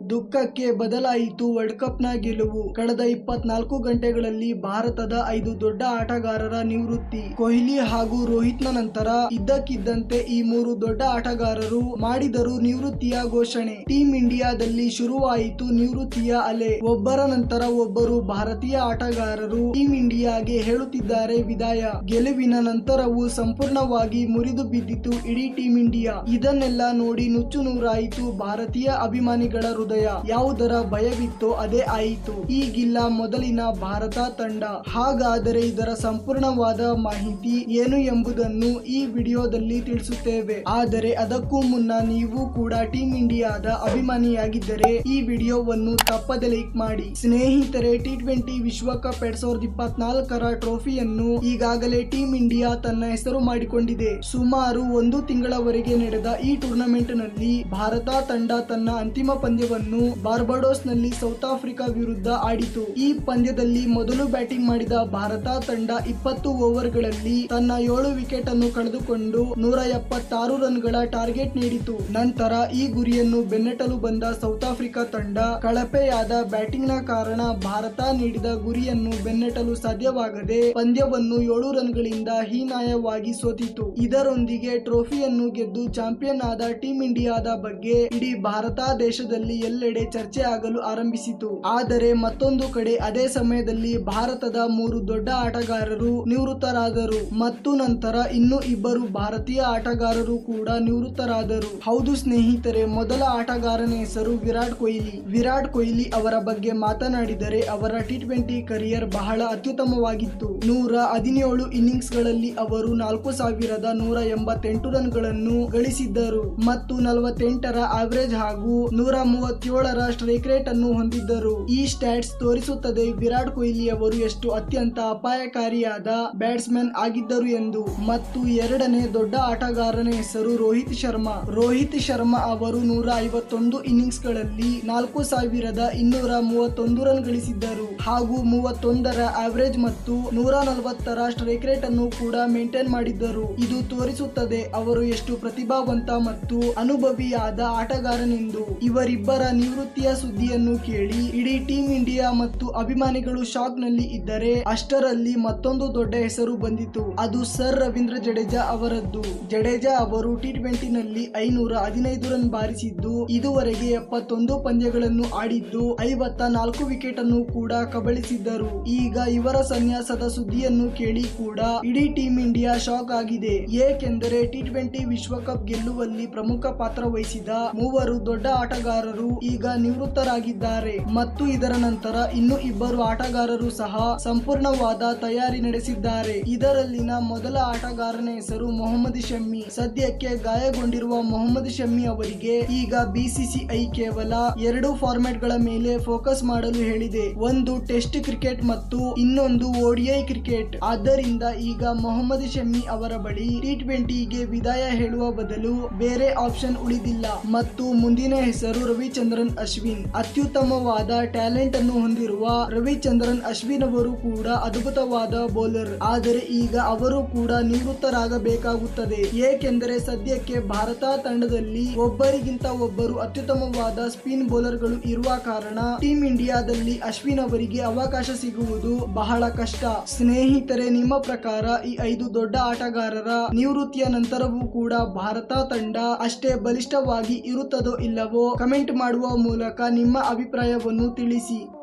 ದುಃಖಕ್ಕೆ ಬದಲಾಯಿತು. ವರ್ಲ್ಡ್ ಕಪ್ನ ಗೆಲುವು. ಕಳೆದ ಇಪ್ಪತ್ನಾಲ್ಕು ಗಂಟೆಗಳಲ್ಲಿ ಭಾರತದ ಐದು ದೊಡ್ಡ ಆಟಗಾರರ ನಿವೃತ್ತಿ. ಕೊಹ್ಲಿ ಹಾಗೂ ರೋಹಿತ್ನ ನಂತರ ಇದ್ದಕ್ಕಿದ್ದಂತೆ ಈ ಮೂರು ದೊಡ್ಡ ಆಟಗಾರರು ಮಾಡಿದರು ನಿವೃತ್ತಿಯ ಘೋಷಣೆ. ಟೀಂ ಇಂಡಿಯಾದಲ್ಲಿ ಶುರುವಾಯಿತು ನಿವೃತ್ತಿಯ ಅಲೆ. ಒಬ್ಬರ ನಂತರ ಒಬ್ಬರು ಭಾರತೀಯ ಆಟಗಾರರು ಟೀಂ ಇಂಡಿಯಾಗೆ ಹೇಳುತ್ತಿದ್ದಾರೆ ವಿದಾಯ. ಗೆಲುವಿನ ನಂತರವೂ ಸಂಪೂರ್ಣವಾಗಿ ಮುರಿದು ಬಿದ್ದಿತು ಇಡೀ ಟೀಂ ಇಂಡಿಯಾ ಇದನ್ನೆಲ್ಲ ನೋಡಿ ನುಚ್ಚು ನೂರಾಯಿತು ಭಾರತೀಯ ಅಭಿಮಾನಿಗಳ ಹೃದಯ ಯಾವುದರ ಭಯವಿತ್ತೋ ಅದೇ ಆಯಿತು. ಈಗಿಲ್ಲ ಮೊದಲಿನ ಭಾರತ ತಂಡ. ಹಾಗಾದರೆ ಇದರ ಸಂಪೂರ್ಣವಾದ ಮಾಹಿತಿ ಏನು ಎಂಬುದನ್ನು ಈ ವಿಡಿಯೋದಲ್ಲಿ ತಿಳಿಸುತ್ತೇವೆ. ಆದರೆ ಅದಕ್ಕೂ ಮುನ್ನ ನೀವು ಕೂಡ ಟೀಂ ಇಂಡಿಯಾದ ಅಭಿಮಾನಿಯಾಗಿದ್ದರೆ ಈ ವಿಡಿಯೋವನ್ನು ತಪ್ಪದೆ ಲೈಕ್ ಮಾಡಿ. ಸ್ನೇಹಿತರೆ, ಟಿ ಟ್ವೆಂಟಿ ವಿಶ್ವಕಪ್ ಎರಡ್ ಸಾವಿರದ ಇಪ್ಪತ್ನಾಲ್ಕರ ಟ್ರೋಫಿಯನ್ನು ಈಗಾಗಲೇ ಟೀಂ ಇಂಡಿಯಾ ತನ್ನ ಹೆಸರು ಮಾಡಿಕೊಂಡಿದೆ. ಸುಮಾರು ಒಂದು ತಿಂಗಳವರೆಗೆ ನಡೆದ ಈ ಟೂರ್ನಮೆಂಟ್ನಲ್ಲಿ ಭಾರತ ತಂಡ ತನ್ನ ಅಂತಿಮ ಪಂದ್ಯವನ್ನು ಬಾರ್ಬಡೋಸ್ನಲ್ಲಿ ಸೌತ್ ಆಫ್ರಿಕಾ ವಿರುದ್ಧ ಆಡಿತು. ಈ ಪಂದ್ಯದಲ್ಲಿ ಮೊದಲು ಬ್ಯಾಟಿಂಗ್ ಮಾಡಿದ ಭಾರತ ತಂಡ ಇಪ್ಪತ್ತು ಓವರ್ಗಳಲ್ಲಿ ತನ್ನ ಏಳು ವಿಕೆಟ್ ಅನ್ನು ಕಳೆದುಕೊಂಡು ನೂರ ಎಪ್ಪತ್ತಾರು ರನ್ಗಳ ಟಾರ್ಗೆಟ್ ನೀಡಿತು. ನಂತರ ಈ ಗುರಿಯನ್ನು ಬೆನ್ನಟ್ಟಲು ಬಂದ ಸೌತ್ ಆಫ್ರಿಕಾ ತಂಡ ಕಳಪೆಯಾದ ಬ್ಯಾಟಿಂಗ್ನ ಕಾರಣ ಭಾರತ ನೀಡಿದ ಗುರಿಯನ್ನು ಬೆನ್ನಟ್ಟಲು ಸಾಧ್ಯವಾಗದೆ ಪಂದ್ಯವನ್ನು ಏಳು ರನ್ಗಳಿಂದ ಹೀನಾಯವಾಗಿ ಸೋತಿತು. ಇದರೊಂದಿಗೆ ಟ್ರೋಫಿಯನ್ನು ಗೆದ್ದು ಚಾಂಪಿಯನ್ ಆದ ಟೀಂ ಇಂಡಿಯಾದ ಬಗ್ಗೆ ಇಡೀ ಭಾರತ ದೇಶದಲ್ಲಿ ಎಲ್ಲೆಡೆ ಚರ್ಚೆ ಆಗಲು ಆರಂಭಿಸಿತು. ಆದರೆ ಮತ್ತೊಂದು ಕಡೆ ಅದೇ ಸಮಯದಲ್ಲಿ ಭಾರತದ ಮೂರು ದೊಡ್ಡ ಆಟಗಾರರು ನಿವೃತ್ತರಾದರು. ಮತ್ತು ನಂತರ ಇನ್ನೂ ಇಬ್ಬರು ಭಾರತೀಯ ಆಟಗಾರರು ಕೂಡ ನಿವೃತ್ತರಾದರು. ಹೌದು ಸ್ನೇಹಿತರೆ, ಮೊದಲ ಆಟಗಾರನ ಹೆಸರು ವಿರಾಟ್ ಕೊಹ್ಲಿ. ವಿರಾಟ್ ಕೊಹ್ಲಿ ಅವರ ಬಗ್ಗೆ ಮಾತನಾಡಿದರೆ ಅವರ ಟಿ ಟ್ವೆಂಟಿ ಕರಿಯರ್ ಬಹಳ ಅತ್ಯುತ್ತಮವಾಗಿತ್ತು. ನೂರ ಹದಿನೇಳು ಇನ್ನಿಂಗ್ಸ್ಗಳಲ್ಲಿ ಅವರು ನಾಲ್ಕು ಸಾವಿರದ ನೂರ ಎಂಬತ್ತೆಂಟು ರನ್ಗಳನ್ನು ಗಳಿಸಿದ್ದರು. ಮತ್ತು ನಲವತ್ತೆಂಟರ ಆವರೇಜ್ ಹಾಗೂ ನೂರ ಮೂವತ್ತೇಳರ ರಾಷ್ಟ್ರ ವಿಕೆಟ್ ಅನ್ನು ಹೊಂದಿದ್ದರು. ಈ ಸ್ಟ್ಯಾಟ್ಸ್ ತೋರಿಸುತ್ತದೆ ವಿರಾಟ್ ಕೊಹ್ಲಿ ಅವರು ಎಷ್ಟು ಅತ್ಯಂತ ಅಪಾಯಕಾರಿಯಾದ ಬ್ಯಾಟ್ಸ್ಮನ್ ಆಗಿದ್ದರು ಎಂದು. ಮತ್ತು ಎರಡನೇ ದೊಡ್ಡ ಆಟಗಾರನ ಹೆಸರು ರೋಹಿತ್ ಶರ್ಮಾ. ರೋಹಿತ್ ಶರ್ಮಾ ಅವರು ನೂರ ಐವತ್ತೊಂದು ಇನ್ನಿಂಗ್ಸ್ಗಳಲ್ಲಿ ನಾಲ್ಕು ಸಾವಿರದ ಇನ್ನೂರ ಮೂವತ್ತೊಂದು ರನ್ ಗಳಿಸಿದ್ದರು. ಹಾಗೂ ಮೂವತ್ತೊಂದರ ಆವರೇಜ್ ಮತ್ತು ನೂರ ನಲವತ್ತರ ಸ್ಟ್ರೈಕ್ ರೇಟ್ ಅನ್ನು ಕೂಡ ಮೇಂಟೈನ್ ಮಾಡಿದ್ದರು. ಇದು ತೋರಿಸುತ್ತದೆ ಅವರು ಎಷ್ಟು ಪ್ರತಿಭಾವಂತ ಮತ್ತು ಅನುಭವಿಯಾದ ಆಟಗಾರನೆಂದು. ಇವರಿಬ್ಬರ ನಿವೃತ್ತಿಯ ಸುದ್ದಿಯನ್ನು ಕೇಳಿ ಇಡೀ ಟೀಂ ಇಂಡಿಯಾ ಮತ್ತು ಅಭಿಮಾನಿಗಳು ಶಾಕ್ನಲ್ಲಿ ಇದ್ದರೆ ಅಷ್ಟರಲ್ಲಿ ಮತ್ತೊಂದು ದೊಡ್ಡ ಹೆಸರು ಬಂದಿತು. ಅದು ಸರ್ ರವೀಂದ್ರ ಜಡೇಜಾ ಅವರದ್ದು. ಜಡೇಜಾ ಅವರು ಟಿ ಟ್ವೆಂಟಿ ನಲ್ಲಿ ಐನೂರ ಹದಿನೈದು ರನ್ ಬಾರಿಸಿದ್ದು, ಇದುವರೆಗೆ ಎಪ್ಪತ್ತೊಂದು ಪಂದ್ಯಗಳನ್ನು ಆಡಿದ್ದು, ಐವತ್ತ ನಾಲ್ಕು ವಿಕೆಟ್ ಅನ್ನು ಕೂಡ ಕಬಳಿಸಿದ್ದರು. ಈಗ ಇವರ ಸನ್ಯಾಸದ ಸುದ್ದಿಯನ್ನು ಕೇಳಿ ಕೂಡ ಇಡೀ ಟೀಂ ಇಂಡಿಯಾ ಶಾಕ್ ಆಗಿದೆ. ಏಕೆಂದರೆ ಟಿ ಟ್ವೆಂಟಿ ವಿಶ್ವಕಪ್ ಗೆಲ್ಲುವಲ್ಲಿ ಪ್ರಮುಖ ಪಾತ್ರ ವಹಿಸಿದ ಮೂವರು ದೊಡ್ಡ ಆಟಗಾರರು ಈಗ ನಿವೃತ್ತರಾಗಿದ್ದಾರೆ. ಮತ್ತು ಇದರ ನಂತರ ಇನ್ನು ಇಬ್ಬರು ಆಟಗಾರರು ಸಹ ಸಂಪೂರ್ಣವಾದ ತಯಾರಿ ನಡೆಸಿದ್ದಾರೆ. ಇದರಲ್ಲಿನ ಮೊದಲ ಆಟಗಾರನ ಹೆಸರು ಮೊಹಮ್ಮದ್ ಶಮ್ಮಿ. ಸದ್ಯಕ್ಕೆ ಗಾಯಗೊಂಡಿರುವ ಮೊಹಮ್ಮದ್ ಶಮ್ಮಿ ಅವರಿಗೆ ಈಗ ಬಿಸಿಸಿಐ ಕೇವಲ ಎರಡು ಫಾರ್ಮ್ಯಾಟ್ಗಳ ಮೇಲೆ ಫೋಕಸ್ ಮಾಡಲು ಹೇಳಿದೆ. ಒಂದು ಟೆಸ್ಟ್ ಕ್ರಿಕೆಟ್ ಮತ್ತು ಇನ್ನೊಂದು ಓಡಿಐ ಕ್ರಿಕೆಟ್ ಆದ್ದರಿಂದ ಈಗ ಮೊಹಮ್ಮದ್ ಶಮ್ಮಿ ಅವರ ಬಳಿ ಟಿ ಟ್ವೆಂಟಿಗೆ ವಿದಾಯ ಹೇಳುವ ಬದಲು ಬೇರೆ ಆಪ್ಷನ್ ಉಳಿದಿಲ್ಲ. ಮತ್ತು ಮುಂದಿನ ಹೆಸರು ರವಿಚಂದ್ರನ್, ಅಶ್ವಿನ್. ಅತ್ಯುತ್ತಮವಾದ ಟ್ಯಾಲೆಂಟ್ ಅನ್ನು ಹೊಂದಿರುವ ರವಿಚಂದ್ರನ್ ಅಶ್ವಿನ್ ಅವರು ಕೂಡ ಅದ್ಭುತವಾದ ಬೌಲರ್. ಆದರೆ ಈಗ ಅವರು ಕೂಡ ನಿವೃತ್ತರಾಗಬೇಕಾಗುತ್ತದೆ. ಏಕೆಂದರೆ ಸದ್ಯಕ್ಕೆ ಭಾರತ ತಂಡದಲ್ಲಿ ಒಬ್ಬರಿಗಿಂತ ಒಬ್ಬರು ಅತ್ಯುತ್ತಮವಾದ ಸ್ಪಿನ್ ಬೌಲರ್ಗಳು ಇರುವ ಕಾರಣ ಟೀಂ ಇಂಡಿಯಾದಲ್ಲಿ ಅಶ್ವಿನ್ ಅವರಿಗೆ ಅವಕಾಶ ಸಿಗುವುದು ಬಹಳ ಕಷ್ಟ. ಸ್ನೇಹಿತರೆ, ನಿಮ್ಮ ಪ್ರಕಾರ ಈ ಐದು ದೊಡ್ಡ ಆಟಗಾರರ ನಿವೃತ್ತಿಯ ನಂತರವೂ ಕೂಡ ಭಾರತ ತಂಡ ಅಷ್ಟೇ ಬಲಿಷ್ಠವಾಗಿ ಇರುತ್ತದೋ ಇಲ್ಲವೋ ಕಮೆಂಟ್ ಮಾಡುವ ಮೂಲಕ ನಿಮ್ಮ ಅಭಿಪ್ರಾಯವನ್ನು ತಿಳಿಸಿ.